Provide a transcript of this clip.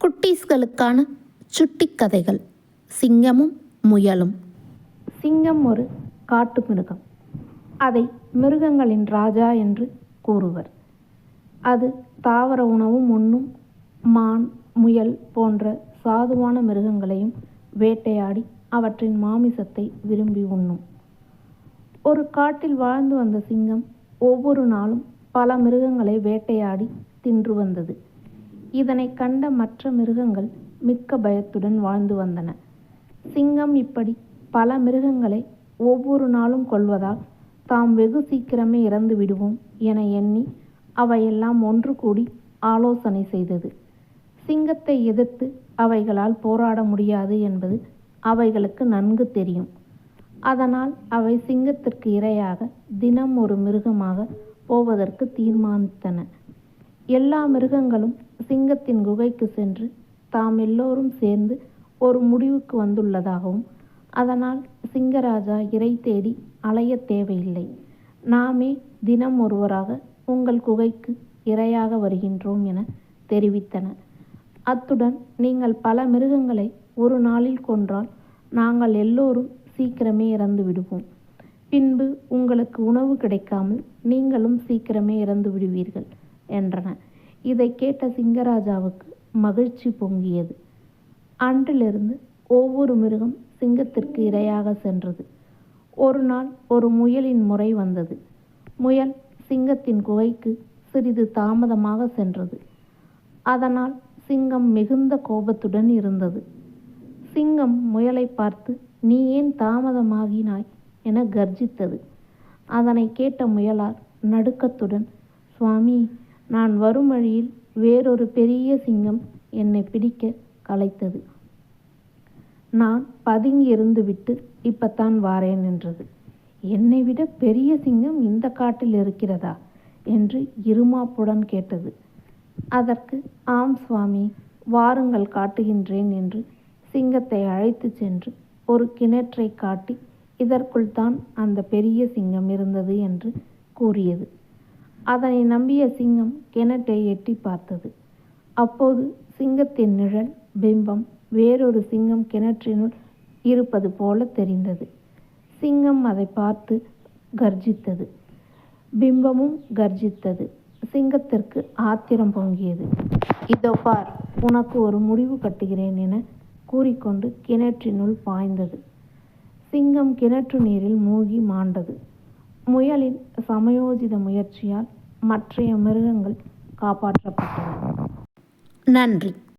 குட்டீஸ்களுக்கான சுட்டி கதைகள். சிங்கமும் முயலும். சிங்கம் ஒரு காட்டு மிருகம். அதை மிருகங்களின் ராஜா என்று கூறுவர். அது தாவர உணவும் உண்ணும் மான் முயல் போன்ற சாதுவான மிருகங்களையும் வேட்டையாடி அவற்றின் மாமிசத்தை விரும்பி உண்ணும். ஒரு காட்டில் வாழ்ந்து வந்த சிங்கம் ஒவ்வொரு நாளும் பல மிருகங்களை வேட்டையாடி தின்று வந்தது. இதனை கண்ட மற்ற மிருகங்கள் மிக்க பயத்துடன் வாழ்ந்து வந்தன. சிங்கம் இப்படி பல மிருகங்களை ஒவ்வொரு நாளும் கொள்வதால் தாம் வெகு சீக்கிரமே இறந்து விடுவோம் என எண்ணி அவையெல்லாம் ஒன்று கூடி ஆலோசனை செய்தது. சிங்கத்தை எதிர்த்து அவைகளால் போராட முடியாது என்பது அவைகளுக்கு நன்கு தெரியும். அதனால் அவை சிங்கத்திற்கு இரையாக தினம் ஒரு மிருகமாக போவதற்கு தீர்மானித்தன. எல்லா மிருகங்களும் சிங்கத்தின் குகைக்கு சென்று தாம் எல்லோரும் சேர்ந்து ஒரு முடிவுக்கு வந்துள்ளதாகவும் அதனால் சிங்கராஜா இறை தேடி அலைய தேவையில்லை. நாமே தினம் ஒருவராக உங்கள் குகைக்கு இரையாக வருகின்றோம் என தெரிவித்தன அத்துடன் நீங்கள் பல மிருகங்களை ஒரு நாளில் கொன்றால் நாங்கள் எல்லோரும் சீக்கிரமே இறந்து விடுவோம். பின்பு உங்களுக்கு உணவு கிடைக்காமல் நீங்களும் சீக்கிரமே இறந்து விடுவீர்கள். என்றன. இதை கேட்ட சிங்கராஜாவுக்கு மகிழ்ச்சி பொங்கியது. அன்றிலிருந்து ஒவ்வொரு மிருகம் சிங்கத்திற்கு இரையாக சென்றது. ஒரு நாள் ஒரு முயலின் முறை வந்தது. முயல் சிங்கத்தின் குகைக்கு சிறிது தாமதமாக சென்றது. அதனால் சிங்கம் மிகுந்த கோபத்துடன் இருந்தது. சிங்கம் முயலை பார்த்து நீ ஏன் தாமதமாகினாய்? என கர்ஜித்தது. அதனை கேட்ட முயலார் நடுக்கத்துடன் சுவாமி நான் வரும் வழியில் வேறொரு பெரிய சிங்கம் என்னை பிடிக்க கலைத்தது நான் பதுங்கி இருந்துவிட்டு இப்பத்தான் வாரேன் என்றது. என்னை விட பெரிய சிங்கம் இந்த காட்டில் இருக்கிறதா? என்று இருமாப்புடன் கேட்டது. அதற்கு ஆம் சுவாமி வாருங்கள் காட்டுகின்றேன் என்று சிங்கத்தை அழைத்து சென்று ஒரு கிணற்றை காட்டி இதற்குள் தான் அந்த பெரிய சிங்கம் இருந்தது என்று கூறியது. அதனை நம்பிய சிங்கம் கிணற்றை எட்டி பார்த்தது. அப்போது சிங்கத்தின் நிழல் பிம்பம் வேறொரு சிங்கம் கிணற்றினுள் இருப்பது போல தெரிந்தது. சிங்கம் அதை பார்த்து கர்ஜித்தது. பிம்பமும் கர்ஜித்தது. சிங்கத்திற்கு ஆத்திரம் பொங்கியது. இதோ பார் உனக்கு ஒரு முடிவு கட்டுகிறேன் என கூறிக்கொண்டு கிணற்றினுள் பாய்ந்தது. சிங்கம் கிணற்று நீரில் மூழ்கி மாண்டது. முயலின் சமயோஜித முயற்சியால் மற்றைய மிருகங்கள் காப்பாற்றப்பட்டன. நன்றி.